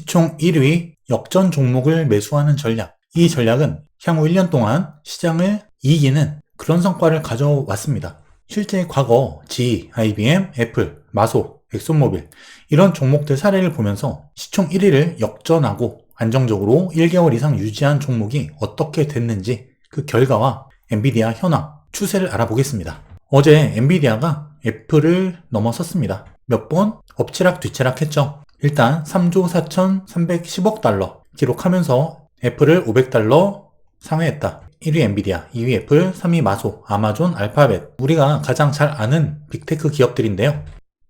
시총 1위 역전 종목을 매수하는 전략. 이 전략은 향후 1년 동안 시장을 이기는 그런 성과를 가져왔습니다. 실제 과거 GE, IBM, 애플, 마소, 엑소모빌 이런 종목들 사례를 보면서 시총 1위를 역전하고 안정적으로 1개월 이상 유지한 종목이 어떻게 됐는지 그 결과와 엔비디아 현황, 추세를 알아보겠습니다. 어제 엔비디아가 애플을 넘어섰습니다. 몇 번 엎치락 뒤치락 했죠. 일단 3조 4,310억 달러 기록하면서 애플을 500달러 상회했다. 1위 엔비디아, 2위 애플, 3위 마소, 아마존, 알파벳. 우리가 가장 잘 아는 빅테크 기업들인데요.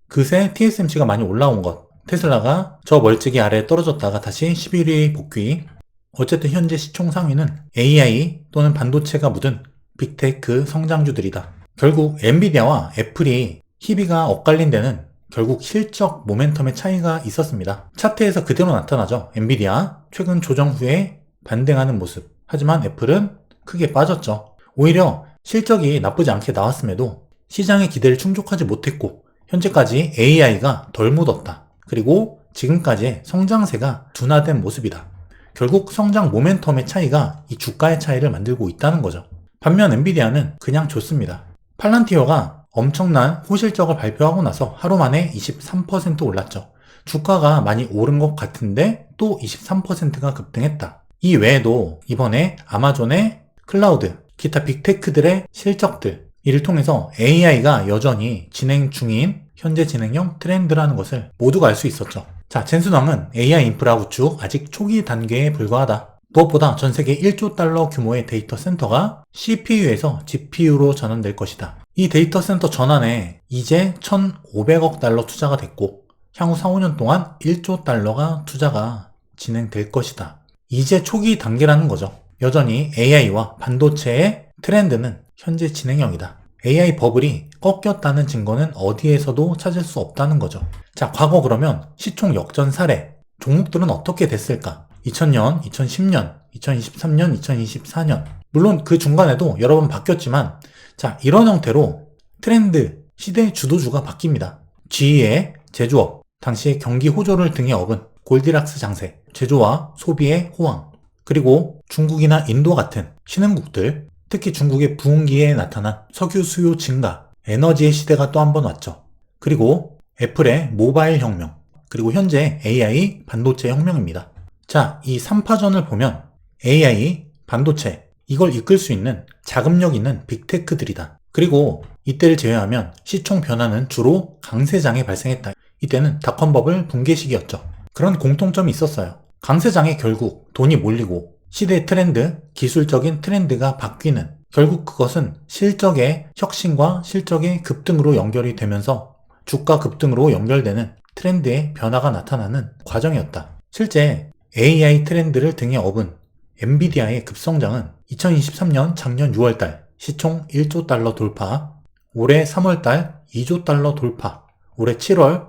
그새 TSMC가 많이 올라온 것. 테슬라가 저 멀찍이 아래에 떨어졌다가 다시 11위 복귀. 어쨌든 현재 시총 상위는 AI 또는 반도체가 묻은 빅테크 성장주들이다. 결국 엔비디아와 애플이 희비가 엇갈린 데는 결국 실적 모멘텀의 차이가 있었습니다. 차트에서 그대로 나타나죠. 엔비디아 최근 조정 후에 반등하는 모습. 하지만 애플은 크게 빠졌죠. 오히려 실적이 나쁘지 않게 나왔음에도 시장의 기대를 충족하지 못했고 현재까지 AI가 덜 묻었다. 그리고 지금까지의 성장세가 둔화된 모습이다. 결국 성장 모멘텀의 차이가 이 주가의 차이를 만들고 있다는 거죠. 반면 엔비디아는 그냥 좋습니다. 팔란티어가 엄청난 호실적을 발표하고 나서 하루 만에 23% 올랐죠. 주가가 많이 오른 것 같은데 또 23%가 급등했다. 이 외에도 이번에 아마존의 클라우드, 기타 빅테크들의 실적들, 이를 통해서 AI가 여전히 진행 중인 현재 진행형 트렌드라는 것을 모두가 알 수 있었죠. 자, 젠순왕은 AI 인프라 구축 아직 초기 단계에 불과하다. 무엇보다 전 세계 1조 달러 규모의 데이터 센터가 CPU에서 GPU로 전환될 것이다. 이 데이터 센터 전환에 이제 1,500억 달러 투자가 됐고 향후 4, 5년 동안 1조 달러가 투자가 진행될 것이다. 이제 초기 단계라는 거죠. 여전히 AI와 반도체의 트렌드는 현재 진행형이다. AI 버블이 꺾였다는 증거는 어디에서도 찾을 수 없다는 거죠. 자, 과거 그러면 시총 역전 사례, 종목들은 어떻게 됐을까? 2000년, 2010년, 2023년, 2024년. 물론 그 중간에도 여러 번 바뀌었지만, 자, 이런 형태로 트렌드, 시대 주도주가 바뀝니다. GE의 제조업, 당시의 경기 호조를 등에 업은 골디락스 장세, 제조와 소비의 호황, 그리고 중국이나 인도 같은 신흥국들, 특히 중국의 부흥기에 나타난 석유 수요 증가, 에너지의 시대가 또 한 번 왔죠. 그리고 애플의 모바일 혁명, 그리고 현재 AI 반도체 혁명입니다. 자, 이 3파전을 보면 AI, 반도체, 이걸 이끌 수 있는 자금력 있는 빅테크들이다. 그리고 이때를 제외하면 시총 변화는 주로 강세장에 발생했다. 이때는 닷컴버블 붕괴 시기였죠. 그런 공통점이 있었어요. 강세장에 결국 돈이 몰리고 시대 트렌드, 기술적인 트렌드가 바뀌는 결국 그것은 실적의 혁신과 실적의 급등으로 연결이 되면서 주가 급등으로 연결되는 트렌드의 변화가 나타나는 과정이었다. 실제 AI 트렌드를 등에 업은 엔비디아의 급성장은 2023년 작년 6월달 시총 1조 달러 돌파, 올해 3월달 2조 달러 돌파, 올해 7월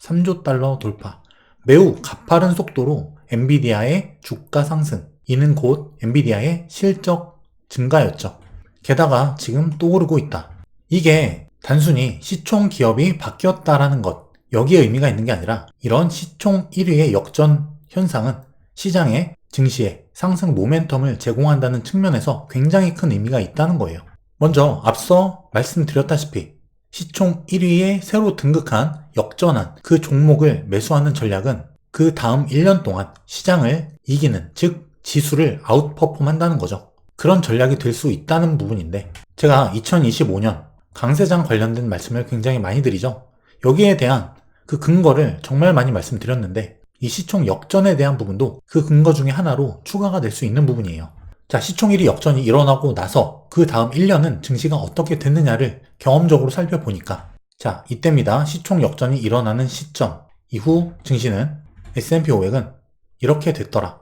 3조 달러 돌파, 매우 가파른 속도로 엔비디아의 주가 상승, 이는 곧 엔비디아의 실적 증가였죠. 게다가 지금 또 오르고 있다. 이게 단순히 시총 기업이 바뀌었다라는 것, 여기에 의미가 있는 게 아니라 이런 시총 1위의 역전 현상은 시장의 증시에 상승 모멘텀을 제공한다는 측면에서 굉장히 큰 의미가 있다는 거예요. 먼저 앞서 말씀드렸다시피 시총 1위에 새로 등극한 역전한 그 종목을 매수하는 전략은 그 다음 1년 동안 시장을 이기는, 즉 지수를 아웃퍼폼 한다는 거죠. 그런 전략이 될 수 있다는 부분인데 제가 2025년 강세장 관련된 말씀을 굉장히 많이 드리죠. 여기에 대한 그 근거를 정말 많이 말씀드렸는데 이 시총 역전에 대한 부분도 그 근거 중에 하나로 추가가 될 수 있는 부분이에요. 자, 시총 1위 역전이 일어나고 나서 그 다음 1년은 증시가 어떻게 됐느냐를 경험적으로 살펴보니까 자, 이때입니다. 시총 역전이 일어나는 시점 이후 증시는 S&P 500은 이렇게 됐더라.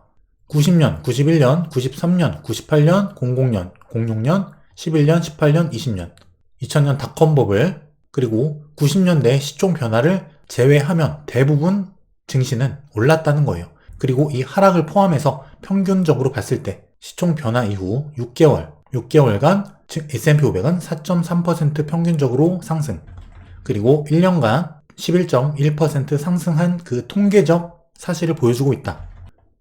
90년, 91년, 93년, 98년, 00년, 06년, 11년, 18년, 20년, 2000년 닷컴 버블, 그리고 90년대 시총 변화를 제외하면 대부분 증시는 올랐다는 거예요. 그리고 이 하락을 포함해서 평균적으로 봤을 때 시총 변화 이후 6개월, 6개월간 S&P 500은 4.3% 평균적으로 상승, 그리고 1년간 11.1% 상승한 그 통계적 사실을 보여주고 있다.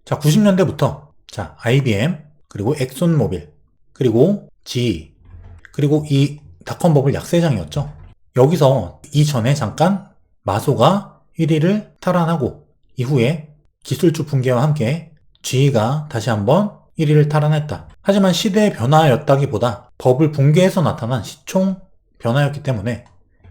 자, 90년대부터 자, IBM, 그리고 엑손모빌, 그리고 GE, 그리고 이 닷컴버블 약세장이었죠. 여기서 이전에 잠깐 마소가 1위를 탈환하고 이후에 기술주 붕괴와 함께 GE가 다시 한번 1위를 탈환했다. 하지만 시대의 변화였다기보다 버블 붕괴에서 나타난 시총 변화였기 때문에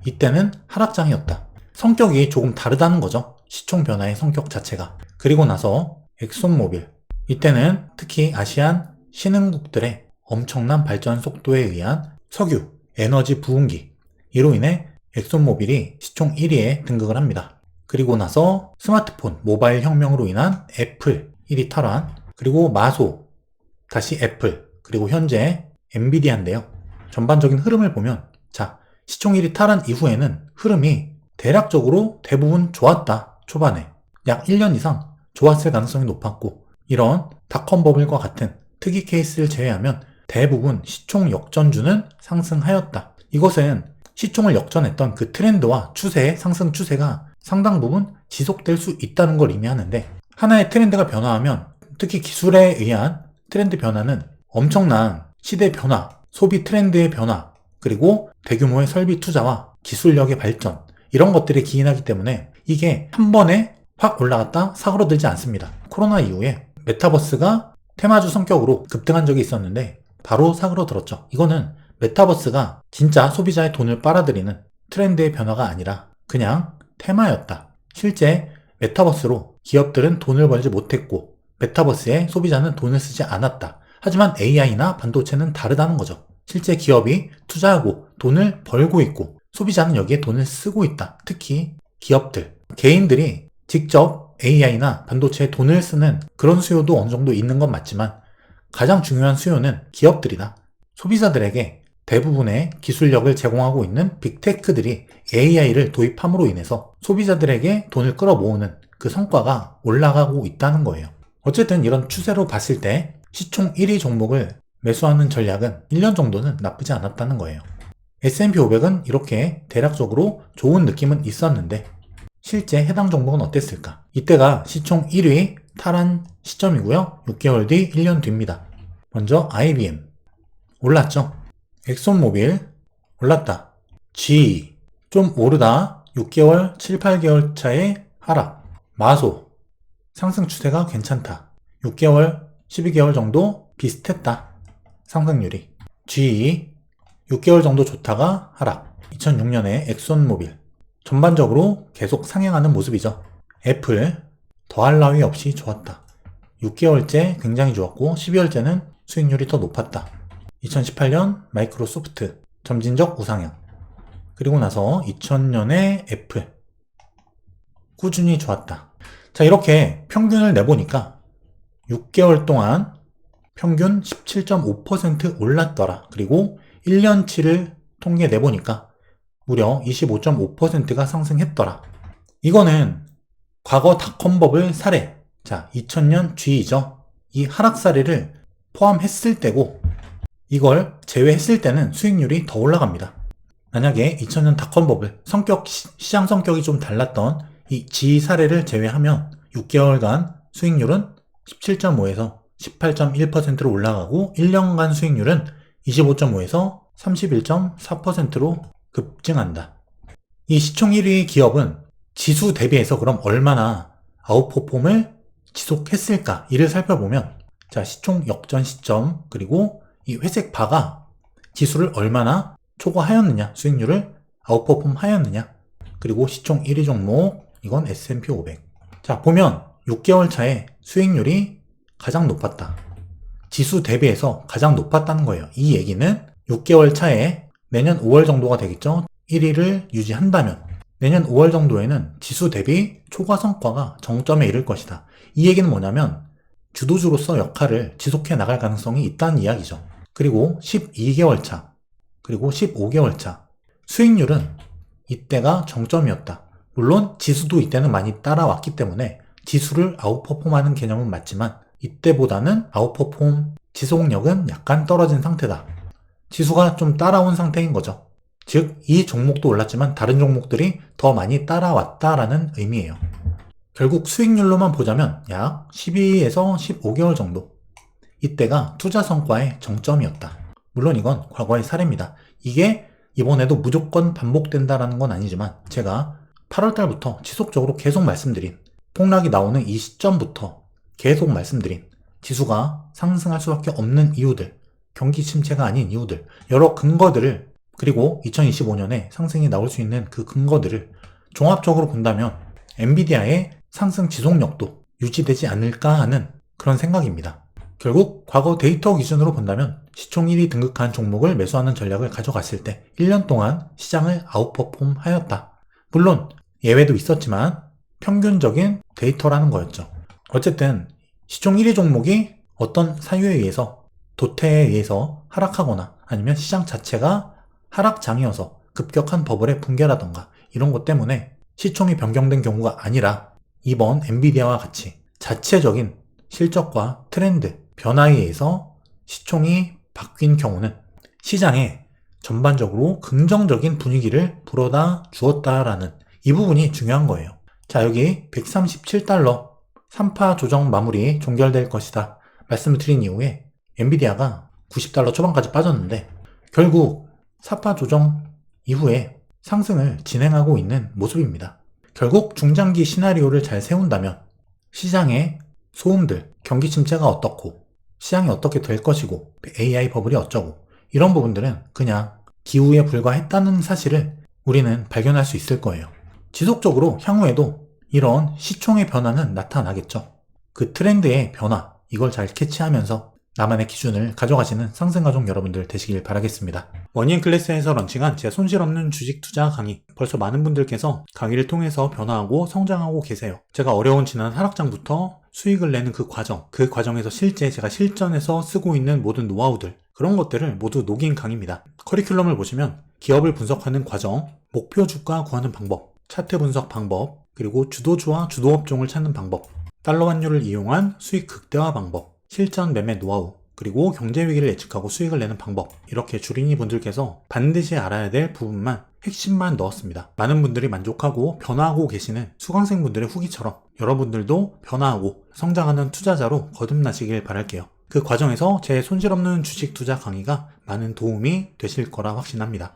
이때는 하락장이었다. 성격이 조금 다르다는 거죠. 시총 변화의 성격 자체가. 그리고 나서 엑손모빌. 이때는 특히 아시안 신흥국들의 엄청난 발전 속도에 의한 석유, 에너지 부흥기. 이로 인해 엑손모빌이 시총 1위에 등극을 합니다. 그리고 나서 스마트폰, 모바일 혁명으로 인한 애플 1위 탈환, 그리고 마소, 다시 애플, 그리고 현재 엔비디아인데요. 전반적인 흐름을 보면, 자, 시총 1위 탈환 이후에는 흐름이 대략적으로 대부분 좋았다. 초반에. 약 1년 이상 좋았을 가능성이 높았고, 이런 닷컴 버블과 같은 특이 케이스를 제외하면 대부분 시총 역전주는 상승하였다. 이것은 시총을 역전했던 그 트렌드와 추세의 상승 추세가 상당 부분 지속될 수 있다는 걸 의미하는데 하나의 트렌드가 변화하면 특히 기술에 의한 트렌드 변화는 엄청난 시대 변화, 소비 트렌드의 변화, 그리고 대규모의 설비 투자와 기술력의 발전 이런 것들에 기인하기 때문에 이게 한 번에 확 올라갔다 사그러들지 않습니다. 코로나 이후에 메타버스가 테마주 성격으로 급등한 적이 있었는데 바로 사그러들었죠. 이거는 메타버스가 진짜 소비자의 돈을 빨아들이는 트렌드의 변화가 아니라 그냥 테마였다. 실제 메타버스로 기업들은 돈을 벌지 못했고 메타버스에 소비자는 돈을 쓰지 않았다. 하지만 AI나 반도체는 다르다는 거죠. 실제 기업이 투자하고 돈을 벌고 있고 소비자는 여기에 돈을 쓰고 있다. 특히 기업들, 개인들이 직접 AI나 반도체에 돈을 쓰는 그런 수요도 어느 정도 있는 건 맞지만 가장 중요한 수요는 기업들이다. 소비자들에게 대부분의 기술력을 제공하고 있는 빅테크들이 AI를 도입함으로 인해서 소비자들에게 돈을 끌어모으는 그 성과가 올라가고 있다는 거예요. 어쨌든 이런 추세로 봤을 때 시총 1위 종목을 매수하는 전략은 1년 정도는 나쁘지 않았다는 거예요. S&P 500은 이렇게 대략적으로 좋은 느낌은 있었는데 실제 해당 종목은 어땠을까? 이때가 시총 1위 탈환 시점이고요. 6개월 뒤 1년 뒤입니다. 먼저 IBM 올랐죠. 엑손모빌 올랐다. G 좀 오르다 6개월, 7, 8개월 차의 하락. 마소 상승 추세가 괜찮다. 6개월, 12개월 정도 비슷했다. 상승률이. G 6개월 정도 좋다가 하락. 2006년에 엑손모빌. 전반적으로 계속 상향하는 모습이죠. 애플 더할 나위 없이 좋았다. 6개월째 굉장히 좋았고 12월째는 수익률이 더 높았다. 2018년 마이크로소프트 점진적 우상향. 그리고 나서 2000년에 애플 꾸준히 좋았다. 자 이렇게 평균을 내보니까 6개월 동안 평균 17.5% 올랐더라. 그리고 1년치를 통계 내보니까 무려 25.5%가 상승했더라. 이거는 과거 닷컴버블 사례, 자, 2000년 G이죠. 이 하락 사례를 포함했을 때고, 이걸 제외했을 때는 수익률이 더 올라갑니다. 만약에 2000년 닷컴버블 성격, 시장 성격이 좀 달랐던 이 G 사례를 제외하면 6개월간 수익률은 17.5에서 18.1%로 올라가고 1년간 수익률은 25.5에서 31.4%로 급증한다. 이 시총 1위 기업은 지수 대비해서 그럼 얼마나 아웃퍼폼을 지속했을까? 이를 살펴보면 자, 시총 역전 시점 그리고 이 회색 바가 지수를 얼마나 초과하였느냐, 수익률을 아웃퍼폼 하였느냐, 그리고 시총 1위 종목, 이건 S&P 500. 자, 보면 6개월 차에 수익률이 가장 높았다. 지수 대비해서 가장 높았다는 거예요. 이 얘기는 6개월 차에 내년 5월 정도가 되겠죠. 1위를 유지한다면 내년 5월 정도에는 지수 대비 초과 성과가 정점에 이를 것이다. 이 얘기는 뭐냐면 주도주로서 역할을 지속해 나갈 가능성이 있다는 이야기죠. 그리고 12개월 차, 그리고 15개월 차 수익률은 이때가 정점이었다. 물론 지수도 이때는 많이 따라왔기 때문에 지수를 아웃퍼폼하는 개념은 맞지만 이때보다는 아웃퍼폼 지속력은 약간 떨어진 상태다. 지수가 좀 따라온 상태인 거죠. 즉, 이 종목도 올랐지만 다른 종목들이 더 많이 따라왔다라는 의미예요. 결국 수익률로만 보자면 약 12에서 15개월 정도. 이때가 투자 성과의 정점이었다. 물론 이건 과거의 사례입니다. 이게 이번에도 무조건 반복된다라는 건 아니지만 제가 8월 달부터 지속적으로 계속 말씀드린 폭락이 나오는 이 시점부터 계속 말씀드린 지수가 상승할 수밖에 없는 이유들, 경기 침체가 아닌 이유들, 여러 근거들을 그리고 2025년에 상승이 나올 수 있는 그 근거들을 종합적으로 본다면 엔비디아의 상승 지속력도 유지되지 않을까 하는 그런 생각입니다. 결국 과거 데이터 기준으로 본다면 시총 1위 등극한 종목을 매수하는 전략을 가져갔을 때 1년 동안 시장을 아웃퍼폼 하였다. 물론 예외도 있었지만 평균적인 데이터라는 거였죠. 어쨌든 시총 1위 종목이 어떤 사유에 의해서 도태에 의해서 하락하거나 아니면 시장 자체가 하락장이어서 급격한 버블의 붕괴라던가 이런 것 때문에 시총이 변경된 경우가 아니라 이번 엔비디아와 같이 자체적인 실적과 트렌드, 변화에 의해서 시총이 바뀐 경우는 시장에 전반적으로 긍정적인 분위기를 불어다 주었다라는 이 부분이 중요한 거예요. 자, 여기 137달러 3파 조정 마무리 종결될 것이다. 말씀을 드린 이후에 엔비디아가 90달러 초반까지 빠졌는데 결국 4파 조정 이후에 상승을 진행하고 있는 모습입니다. 결국 중장기 시나리오를 잘 세운다면 시장의 소음들, 경기 침체가 어떻고 시장이 어떻게 될 것이고 AI 버블이 어쩌고 이런 부분들은 그냥 기후에 불과했다는 사실을 우리는 발견할 수 있을 거예요. 지속적으로 향후에도 이런 시총의 변화는 나타나겠죠. 그 트렌드의 변화, 이걸 잘 캐치하면서 나만의 기준을 가져가시는 상승가족 여러분들 되시길 바라겠습니다. 머니앤 클래스에서 런칭한 제 손실 없는 주식 투자 강의. 벌써 많은 분들께서 강의를 통해서 변화하고 성장하고 계세요. 제가 어려운 지난 하락장부터 수익을 내는 그 과정, 그 과정에서 실제 제가 실전에서 쓰고 있는 모든 노하우들, 그런 것들을 모두 녹인 강의입니다. 커리큘럼을 보시면 기업을 분석하는 과정, 목표 주가 구하는 방법, 차트 분석 방법, 그리고 주도주와 주도업종을 찾는 방법, 달러 환율을 이용한 수익 극대화 방법, 실전 매매 노하우, 그리고 경제 위기를 예측하고 수익을 내는 방법, 이렇게 주린이 분들께서 반드시 알아야 될 부분만 핵심만 넣었습니다. 많은 분들이 만족하고 변화하고 계시는 수강생 분들의 후기처럼 여러분들도 변화하고 성장하는 투자자로 거듭나시길 바랄게요. 그 과정에서 제 손실 없는 주식 투자 강의가 많은 도움이 되실 거라 확신합니다.